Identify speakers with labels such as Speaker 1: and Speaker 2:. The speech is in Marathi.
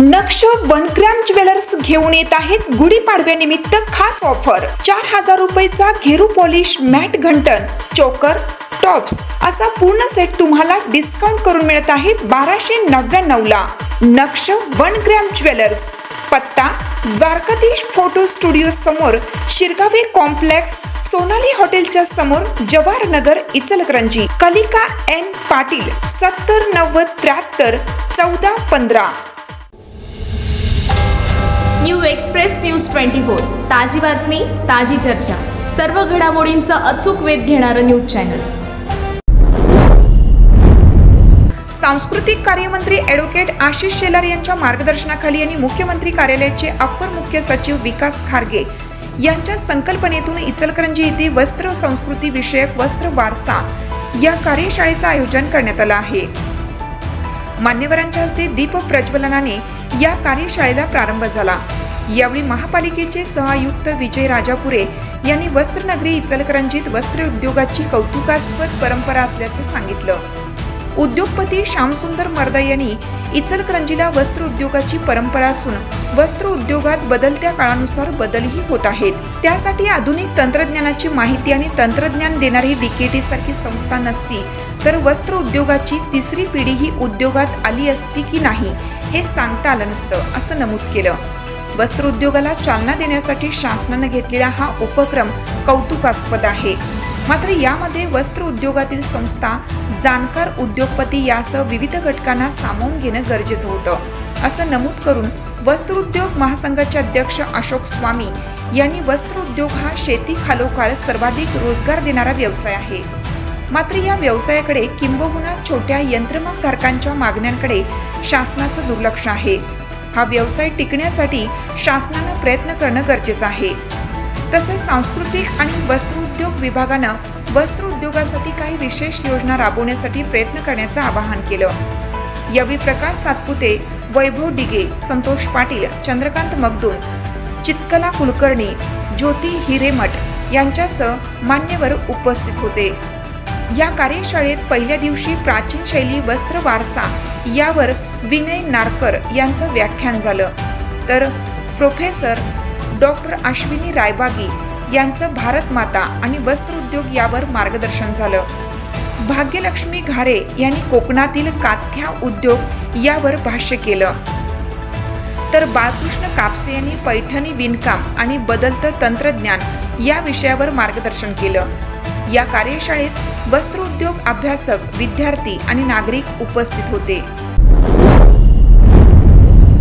Speaker 1: नक्ष वन ग्रॅम ज्वेलर्स घेऊन येत आहेत गुढीपाडव्यानिमित्त खास ऑफर. चार हजार रुपयेचा घेरू पॉलिश मॅट घंटन चोकर टॉप्स असा पूर्ण सेट तुम्हाला डिस्काउंट करून मिळत आहे बाराशे नव्याण्णव ला. नक्ष वनक्रॅम ज्वेलर्स. पत्ता द्वारकाधीश फोटो स्टुडिओ समोर शिरगावे कॉम्प्लेक्स सोनाली हॉटेलच्या समोर जवाहर नगर इचलकरंजी. कलिका एन पाटील सत्तर नव्वद त्र्याहत्तर चौदा पंधरा.
Speaker 2: New express news twenty four. ताजी बातमी ताजी चर्चा. सर्व घडामोडींचा अचूक वेध घेणारं न्यूज चॅनल.
Speaker 1: सांस्कृतिक कार्यमंत्री ॲडव्होकेट आशिष शेलार यांच्या मार्गदर्शनाखाली आणि मुख्यमंत्री कार्यालयाचे अप्पर मुख्य सचिव विकास खारगे यांच्या संकल्पनेतून इचलकरंजी येथे वस्त्र संस्कृती विषयक वस्त्र वारसा या कार्यशाळेचं आयोजन करण्यात आलं आहे. मान्यवरांच्या हस्ते दीप प्रज्वलनाने या कार्यशाळेला प्रारंभ झाला. यावेळी महापालिकेचे सहआयुक्त विजय राजापुरे यांनी वस्त्रनगरी इचलकरंजीत वस्त्र उद्योगाची कौतुकास्पद परंपरा असल्याचं सांगितलं. उद्योगपती श्यामसुंदर मर्दा यांनी इचलकरंजीला वस्त्र उद्योगाची परंपरा असून वस्त्र उद्योगात बदलत्या काळानुसार बदलही होत आहेत. त्यासाठी आधुनिक तंत्रज्ञानाची माहिती आणि तंत्रज्ञान देणारी डीकेटी सारखी संस्था नसती तर वस्त्र उद्योगाची तिसरी पिढी ही उद्योगात आली असती की नाही हे सांगता आलं नसतं असं नमूद केलं. वस्त्र उद्योगाला चालना देण्यासाठी शासनानं घेतलेला हा उपक्रम कौतुकास्पद आहे. मात्र यामध्ये वस्त्र उद्योगातील संस्था जाणकार उद्योगपती यासह विविध घटकांना सामावून घेणं गरजेचं होतं. असं नमूद करून वस्त्र उद्योग महासंघाचे अध्यक्ष अशोक स्वामी यांनी वस्त्र उद्योग हा शेती खालोखाल सर्वाधिक रोजगार देणारा व्यवसाय आहे. मात्र या व्यवसायाकडे किंबहुना छोट्या यंत्रमागधारकांच्या मागण्यांकडे शासनाचं दुर्लक्ष आहे. हा व्यवसाय टिकण्यासाठी शासनानं प्रयत्न करणं गरजेचं आहे. तसेच सांस्कृतिक आणि वस्त्रोद्योग विभागानं वस्त्र उद्योगासाठी काही विशेष योजना राबवण्यासाठी प्रयत्न करण्याचं आवाहन केलं. यावेळी प्रकाश सातपुते वैभव डिगे संतोष पाटील चंद्रकांत मगदूम चित्कला कुलकर्णी ज्योती हिरेमठ यांच्यासह मान्यवर उपस्थित होते. या कार्यशाळेत पहिल्या दिवशी प्राचीन शैली वस्त्र वारसा यावर विनय नारकर यांचं व्याख्यान झालं. तर प्रोफेसर डॉक्टर अश्विनी रायबागी यांचं भारत माता आणि वस्त्र उद्योग यावर मार्गदर्शन झालं. भाग्यलक्ष्मी घारे यांनी कोकणातील काथ्या उद्योग यावर भाष्य केलं. तर बाळकृष्ण कापसे यांनी पैठणी विणकाम आणि बदलतं तंत्रज्ञान या विषयावर मार्गदर्शन केलं. या कार्यशाळेस वस्त्रोद्योग अभ्यासक विद्यार्थी आणि नागरिक उपस्थित होते.